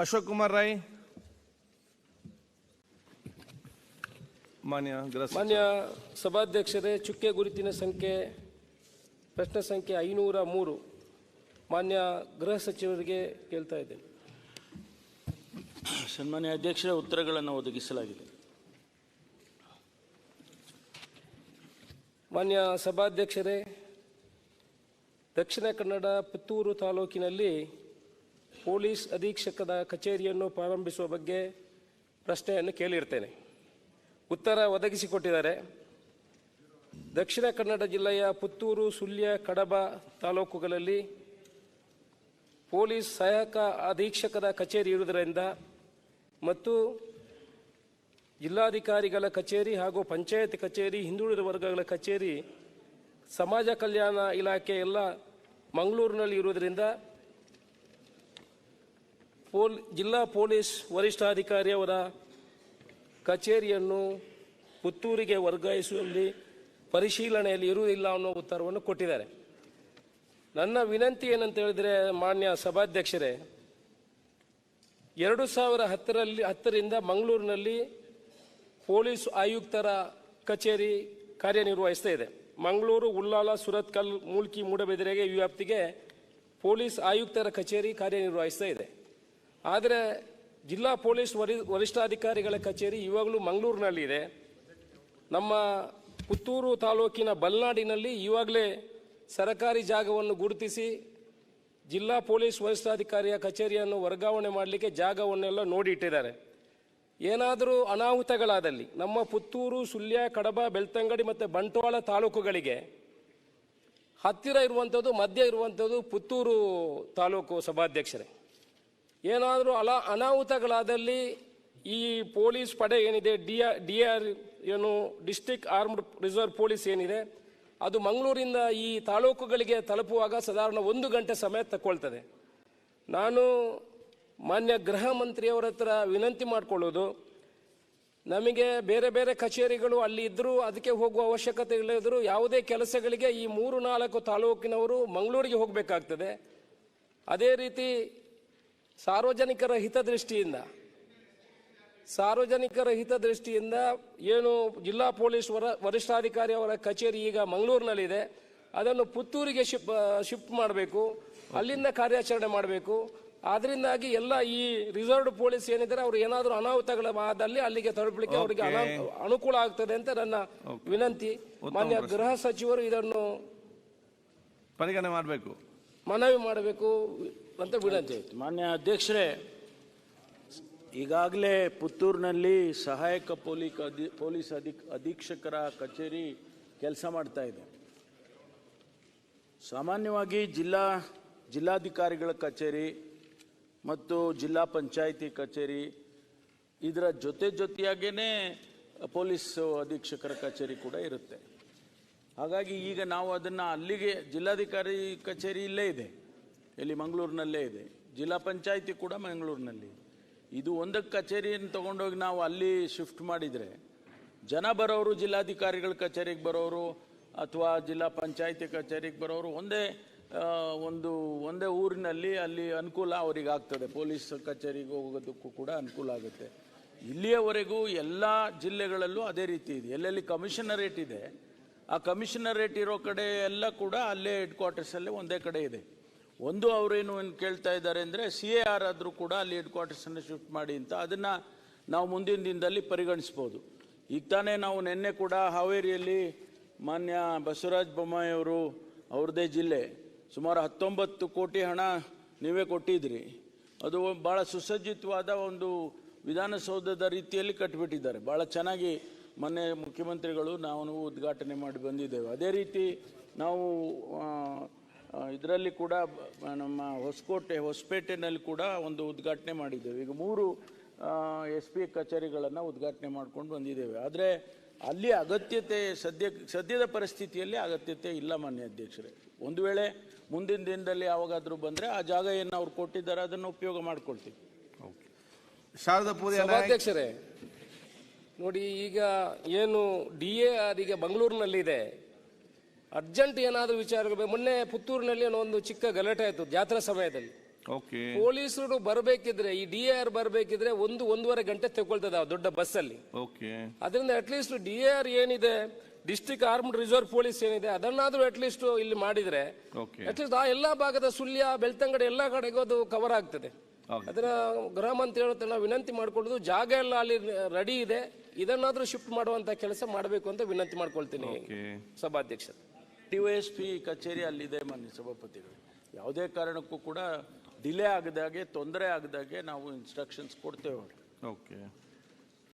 ಅಶೋಕ್ ಕುಮಾರ್ ರಾಯ್. ಮಾನ್ಯ ಗೃಹ ಸಚಿವ. ಮಾನ್ಯ ಸಭಾಧ್ಯಕ್ಷರೇ ಚುಕ್ಕೆ ಗುರುತಿನ ಸಂಖ್ಯೆ ಪ್ರಶ್ನೆ ಸಂಖ್ಯೆ ಐನೂರ ಮೂರು ಮಾನ್ಯ ಗೃಹ ಸಚಿವರಿಗೆ ಕೇಳ್ತಾ ಇದ್ದೇನೆ. ಸನ್ಮಾನ್ಯ ಅಧ್ಯಕ್ಷರ ಉತ್ತರಗಳನ್ನು ಒದಗಿಸಲಾಗಿದೆ. ಮಾನ್ಯ ಸಭಾಧ್ಯಕ್ಷರೇ ದಕ್ಷಿಣ ಕನ್ನಡ ಪುತ್ತೂರು ತಾಲೂಕಿನಲ್ಲಿ ಪೊಲೀಸ್ ಅಧೀಕ್ಷಕದ ಕಚೇರಿಯನ್ನು ಪ್ರಾರಂಭಿಸುವ ಬಗ್ಗೆ ಪ್ರಶ್ನೆಯನ್ನು ಕೇಳಿರ್ತೇನೆ. ಉತ್ತರ ಒದಗಿಸಿಕೊಟ್ಟಿದ್ದಾರೆ. ದಕ್ಷಿಣ ಕನ್ನಡ ಜಿಲ್ಲೆಯ ಪುತ್ತೂರು, ಸುಳ್ಯ, ಕಡಬ ತಾಲೂಕುಗಳಲ್ಲಿ ಪೊಲೀಸ್ ಸಹಾಯಕ ಅಧೀಕ್ಷಕದ ಕಚೇರಿ ಇರುವುದರಿಂದ ಮತ್ತು ಜಿಲ್ಲಾಧಿಕಾರಿಗಳ ಕಚೇರಿ ಹಾಗೂ ಪಂಚಾಯತ್ ಕಚೇರಿ, ಹಿಂದುಳಿದ ವರ್ಗಗಳ ಕಚೇರಿ, ಸಮಾಜ ಕಲ್ಯಾಣ ಇಲಾಖೆ ಎಲ್ಲ ಮಂಗಳೂರಿನಲ್ಲಿ ಇರುವುದರಿಂದ ಪೋಲ್, ಜಿಲ್ಲಾ ಪೊಲೀಸ್ ವರಿಷ್ಠಾಧಿಕಾರಿಯವರ ಕಚೇರಿಯನ್ನು ಪುತ್ತೂರಿಗೆ ವರ್ಗಾಯಿಸುವಲ್ಲಿ ಪರಿಶೀಲನೆಯಲ್ಲಿ ಇರುವುದಿಲ್ಲ ಅನ್ನೋ ಉತ್ತರವನ್ನು ಕೊಟ್ಟಿದ್ದಾರೆ. ನನ್ನ ವಿನಂತಿ ಏನಂತ ಹೇಳಿದರೆ, ಮಾನ್ಯ ಸಭಾಧ್ಯಕ್ಷರೇ, ಎರಡು ಸಾವಿರ ಹತ್ತರಲ್ಲಿ, ಹತ್ತರಿಂದ ಮಂಗಳೂರಿನಲ್ಲಿ ಪೊಲೀಸ್ ಆಯುಕ್ತರ ಕಚೇರಿ ಕಾರ್ಯನಿರ್ವಹಿಸ್ತಾ ಇದೆ. ಮಂಗಳೂರು, ಉಳ್ಳಾಲ, ಸುರತ್ಕಲ್, ಮೂಲ್ಕಿ, ಮೂಡಬೆದರೆಗೆ ವ್ಯಾಪ್ತಿಗೆ ಪೊಲೀಸ್ ಆಯುಕ್ತರ ಕಚೇರಿ ಕಾರ್ಯನಿರ್ವಹಿಸ್ತಾ ಇದೆ. ಆದರೆ ಜಿಲ್ಲಾ ಪೊಲೀಸ್ ವರಿ, ವರಿಷ್ಠಾಧಿಕಾರಿಗಳ ಕಚೇರಿ ಇವಾಗಲೂ ಮಂಗಳೂರಿನಲ್ಲಿದೆ. ನಮ್ಮ ಪುತ್ತೂರು ತಾಲೂಕಿನ ಬಲ್ನಾಡಿನಲ್ಲಿ ಇವಾಗಲೇ ಸರಕಾರಿ ಜಾಗವನ್ನು ಗುರುತಿಸಿ ಜಿಲ್ಲಾ ಪೊಲೀಸ್ ವರಿಷ್ಠಾಧಿಕಾರಿಯ ಕಚೇರಿಯನ್ನು ವರ್ಗಾವಣೆ ಮಾಡಲಿಕ್ಕೆ ಜಾಗವನ್ನೆಲ್ಲ ನೋಡಿ ಇಟ್ಟಿದ್ದಾರೆ ಏನಾದರೂ ಅನಾಹುತಗಳಾದಲ್ಲಿ ನಮ್ಮ ಪುತ್ತೂರು, ಸುಳ್ಯ, ಕಡಬ, ಬೆಳ್ತಂಗಡಿ ಮತ್ತು ಬಂಟ್ವಾಳ ತಾಲೂಕುಗಳಿಗೆ ಹತ್ತಿರ ಇರುವಂಥದ್ದು, ಮಧ್ಯ ಇರುವಂಥದ್ದು ಪುತ್ತೂರು ತಾಲೂಕು ಸಭಾಧ್ಯಕ್ಷರೇ. ಏನಾದರೂ ಅಲ ಅನಾಹುತಗಳಾದಲ್ಲಿ ಈ ಪೊಲೀಸ್ ಪಡೆ ಏನಿದೆ ಡಿ ಆರ್ ಡಿ ಆರ್ ಏನು ಡಿಸ್ಟಿಕ್ ಆರ್ಮ್ಡ್ ರಿಸರ್ವ್ ಪೊಲೀಸ್ ಏನಿದೆ, ಅದು ಮಂಗಳೂರಿಂದ ಈ ತಾಲೂಕುಗಳಿಗೆ ತಲುಪುವಾಗ ಸಾಧಾರಣ ಒಂದು ಗಂಟೆ ಸಮಯ ತಗೊಳ್ತದೆ ನಾನು ಮಾನ್ಯ ಗೃಹ ಮಂತ್ರಿಯವರ ಹತ್ರ ವಿನಂತಿ ಮಾಡಿಕೊಳ್ಳೋದು, ನಮಗೆ ಬೇರೆ ಬೇರೆ ಕಚೇರಿಗಳು ಅಲ್ಲಿ ಇದ್ದರೂ ಅದಕ್ಕೆ ಹೋಗುವ ಅವಶ್ಯಕತೆ ಇಲ್ಲದಿದ್ದರೂ ಯಾವುದೇ ಕೆಲಸಗಳಿಗೆ ಈ ಮೂರು ನಾಲ್ಕು ತಾಲೂಕಿನವರು ಮಂಗಳೂರಿಗೆ ಹೋಗಬೇಕಾಗ್ತದೆ. ಅದೇ ರೀತಿ ಸಾರ್ವಜನಿಕರ ಹಿತದೃಷ್ಟಿಯಿಂದ ಸಾರ್ವಜನಿಕರ ಹಿತದೃಷ್ಟಿಯಿಂದ ಏನು ಜಿಲ್ಲಾ ಪೊಲೀಸ್ ವರ ವರಿಷ್ಠಾಧಿಕಾರಿ ಅವರ ಕಚೇರಿ ಈಗ ಮಂಗಳೂರಿನಲ್ಲಿದೆ. ಅದನ್ನು ಪುತ್ತೂರಿಗೆ ಶಿಫ್ಟ್ ಶಿಫ್ಟ್ ಮಾಡಬೇಕು ಅಲ್ಲಿಂದ ಕಾರ್ಯಾಚರಣೆ ಮಾಡಬೇಕು. ಅದರಿಂದಾಗಿ ಎಲ್ಲ ಈ ರಿಸರ್ವ್ ಪೊಲೀಸ್ ಏನಿದ್ದಾರೆ ಅವರು ಏನಾದರೂ ಅನಾಹುತಗಳ ಆದಲ್ಲಿ ಅಲ್ಲಿಗೆ ತಲುಪಲಿಕ್ಕೆ ಅವರಿಗೆ ಅನಾ- ಅನುಕೂಲ ಆಗ್ತದೆ ಅಂತ ನನ್ನ ವಿನಂತಿ. ಮಾನ್ಯ ಗೃಹ ಸಚಿವರು ಇದನ್ನು ಪರಿಗಣನೆ ಮಾಡಬೇಕು. ಮನವಿ ಮಾಡಬೇಕು ಅಂತ ವಿನಂತಿ ಮಾನ್ಯ ಅಧ್ಯಕ್ಷರೇ, ಈಗಾಗಲೇ ಪುತ್ತೂರಿನಲ್ಲಿ ಸಹಾಯಕ ಪೊಲೀಸ್ ಅಧಿ ಪೊಲೀಸ್ ಅಧಿ, ಅಧೀಕ್ಷಕರ ಕಚೇರಿ ಕೆಲಸ ಮಾಡ್ತಾ ಇದೆ. ಸಾಮಾನ್ಯವಾಗಿ ಜಿಲ್ಲಾ, ಜಿಲ್ಲಾಧಿಕಾರಿಗಳ ಕಚೇರಿ ಮತ್ತು ಜಿಲ್ಲಾ ಪಂಚಾಯಿತಿ ಕಚೇರಿ, ಇದರ ಜೊತೆ ಜೊತೆಯಾಗೇ ಪೊಲೀಸ್ ಅಧೀಕ್ಷಕರ ಕಚೇರಿ ಕೂಡ ಇರುತ್ತೆ. ಹಾಗಾಗಿ ಈಗ ನಾವು ಅದನ್ನು ಅಲ್ಲಿಗೆ ಜಿಲ್ಲಾಧಿಕಾರಿ ಕಚೇರಿ ಇಲ್ಲೇ ಇದೆ. ಇಲ್ಲಿ ಮಂಗಳೂರಿನಲ್ಲೇ ಇದೆ. ಜಿಲ್ಲಾ ಪಂಚಾಯಿತಿ ಕೂಡ ಮಂಗಳೂರಿನಲ್ಲಿ. ಇದು ಒಂದಕ್ಕೆ ಕಚೇರಿಯನ್ನು ತಗೊಂಡೋಗಿ ನಾವು ಅಲ್ಲಿ ಶಿಫ್ಟ್ ಮಾಡಿದರೆ ಜನ ಬರೋರು ಜಿಲ್ಲಾಧಿಕಾರಿಗಳ ಕಚೇರಿಗೆ ಬರೋರು ಅಥವಾ ಜಿಲ್ಲಾ ಪಂಚಾಯಿತಿ ಕಚೇರಿಗೆ ಬರೋರು ಒಂದೇ ಒಂದು, ಒಂದೇ ಊರಿನಲ್ಲಿ ಅಲ್ಲಿ ಅನುಕೂಲ ಅವರಿಗೆ ಆಗ್ತದೆ. ಪೊಲೀಸ್ ಕಚೇರಿಗೆ ಹೋಗೋದಕ್ಕೂ ಕೂಡ ಅನುಕೂಲ ಆಗುತ್ತೆ. ಇಲ್ಲಿಯವರೆಗೂ ಎಲ್ಲ ಜಿಲ್ಲೆಗಳಲ್ಲೂ ಅದೇ ರೀತಿ ಇದೆ. ಎಲ್ಲೆಲ್ಲಿ ಕಮಿಷನರೇಟ್ ಇದೆ ಆ ಕಮಿಷನರೇಟ್ ಇರೋ ಕಡೆ ಎಲ್ಲ ಕೂಡ ಅಲ್ಲೇ ಹೆಡ್ ಕ್ವಾರ್ಟರ್ಸಲ್ಲೇ ಒಂದೇ ಕಡೆ ಇದೆ. ಒಂದು ಅವರೇನು ಏನು ಕೇಳ್ತಾ ಇದ್ದಾರೆ ಅಂದರೆ ಸಿ ಎ ಆರ್ ಆದರೂ ಕೂಡ ಅಲ್ಲಿ ಹೆಡ್ ಕ್ವಾರ್ಟರ್ಸನ್ನು ಶಿಫ್ಟ್ ಮಾಡಿ ಅಂತ ಅದನ್ನು ನಾವು ಮುಂದಿನ ದಿನದಲ್ಲಿ ಪರಿಗಣಿಸ್ಬೋದು. ಈಗ ತಾನೇ ನಾವು ನಿನ್ನೆ ಕೂಡ ಹಾವೇರಿಯಲ್ಲಿ ಮಾನ್ಯ ಬಸವರಾಜ ಬೊಮ್ಮಾಯಿ ಅವರು ಅವ್ರದ್ದೇ ಜಿಲ್ಲೆ ಸುಮಾರು ಹತ್ತೊಂಬತ್ತು ಕೋಟಿ ಹಣ ನೀವೇ ಕೊಟ್ಟಿದ್ರಿ. ಅದು ಭಾಳ ಸುಸಜ್ಜಿತವಾದ ಒಂದು ವಿಧಾನಸೌಧದ ರೀತಿಯಲ್ಲಿ ಕಟ್ಟಿಬಿಟ್ಟಿದ್ದಾರೆ ಭಾಳ ಚೆನ್ನಾಗಿ ಮೊನ್ನೆ ಮುಖ್ಯಮಂತ್ರಿಗಳು ನಾವು ಉದ್ಘಾಟನೆ ಮಾಡಿ ಬಂದಿದ್ದೇವೆ. ಅದೇ ರೀತಿ ನಾವು ಇದರಲ್ಲಿ ಕೂಡ ಬ- ನಮ್ಮ ಹೊಸಕೋಟೆ ಹೊಸಪೇಟೆನಲ್ಲಿ ಕೂಡ ಒಂದು ಉದ್ಘಾಟನೆ ಮಾಡಿದ್ದೇವೆ. ಈಗ ಮೂರು ಎಸ್ ಪಿ ಕಚೇರಿಗಳನ್ನು ಉದ್ಘಾಟನೆ ಮಾಡ್ಕೊಂಡು ಬಂದಿದ್ದೇವೆ. ಆದರೆ ಅಲ್ಲಿ ಅಗತ್ಯತೆ ಸದ್ಯ ಸದ್ಯದ ಪರಿಸ್ಥಿತಿಯಲ್ಲಿ ಅಗತ್ಯತೆ ಇಲ್ಲ ಮಾನ್ಯ ಅಧ್ಯಕ್ಷರೇ. ಒಂದು ವೇಳೆ ಮುಂದಿನ ದಿನದಲ್ಲಿ ಯಾವಾಗಾದರೂ ಬಂದರೆ ಆ ಜಾಗ ಏನು ಅವ್ರು ಕೊಟ್ಟಿದ್ದಾರೆ ಅದನ್ನು ಉಪಯೋಗ ಮಾಡ್ಕೊಳ್ತೀವಿ. ಶಾರದಾ ಪೂಜೆ ನೋಡಿ ಈಗ ಏನು ಡಿ ಎ ಆರ್ ಈಗ ಬೆಂಗಳೂರಿನಲ್ಲಿದೆ. ಅರ್ಜೆಂಟ್ ಏನಾದರೂ ವಿಚಾರಗಳು ಮೊನ್ನೆ ಪುತ್ತೂರಿನಲ್ಲಿ ಏನೋ ಒಂದು ಚಿಕ್ಕ ಗಲಾಟೆ ಆಯಿತು ಜಾತ್ರಾ ಸಮಯದಲ್ಲಿ. ಪೊಲೀಸರು ಬರಬೇಕಿದ್ರೆ ಈ ಡಿ ಆರ್ ಬರಬೇಕಿದ್ರೆ ಒಂದು ಒಂದೂವರೆ ಗಂಟೆ ತಗೊಳ್ತದೆ ದೊಡ್ಡ ಬಸ್ ಅಲ್ಲಿ ಅದರಿಂದ ಅಟ್ಲೀಸ್ಟ್ ಡಿ ಆರ್ ಏನಿದೆ ಡಿಸ್ಟಿಕ್ ಆರ್ಮ್ಡ್ ರಿಸರ್ವ್ ಪೊಲೀಸ್ ಏನಿದೆ ಅದನ್ನಾದ್ರೂ ಅಟ್ಲೀಸ್ಟ್ ಇಲ್ಲಿ ಮಾಡಿದ್ರೆ ಅಟ್ಲೀಸ್ಟ್ ಆ ಎಲ್ಲಾ ಭಾಗದ ಸುಳ್ಯ ಬೆಳ್ತಂಗಡಿ ಎಲ್ಲಾ ಕಡೆಗೂ ಅದು ಕವರ್ ಆಗ್ತದೆ. ಅದರ ಗೃಹ ಮಂತ್ರಿ ಹೇಳುತ್ತೆ ನಾವು ವಿನಂತಿ ಮಾಡ್ಕೊಳ್ಳೋದು ಜಾಗ ಎಲ್ಲ ಅಲ್ಲಿ ರೆಡಿ ಇದೆ. ಇದನ್ನಾದ್ರೂ ಶಿಫ್ಟ್ ಮಾಡುವಂತ ಕೆಲಸ ಮಾಡಬೇಕು ಅಂತ ವಿನಂತಿ ಮಾಡ್ಕೊಳ್ತೀನಿ ಸಭಾಧ್ಯಕ್ಷ. ಪಿ ಕಚೇರಿ ಅಲ್ಲಿದೆ ಮಾನ್ಯ ಸಭಾಪತಿಗಳು. ಯಾವುದೇ ಕಾರಣಕ್ಕೂ ಕೂಡ ಡಿಲೇ ಆಗದಾಗೆ ತೊಂದರೆ ಆಗದಾಗೆ ನಾವು ಇನ್ಸ್ಟ್ರಕ್ಷನ್ಸ್ ಕೊಡ್ತೇವೆ ಅವ್ರಿಗೆ. ಓಕೆ.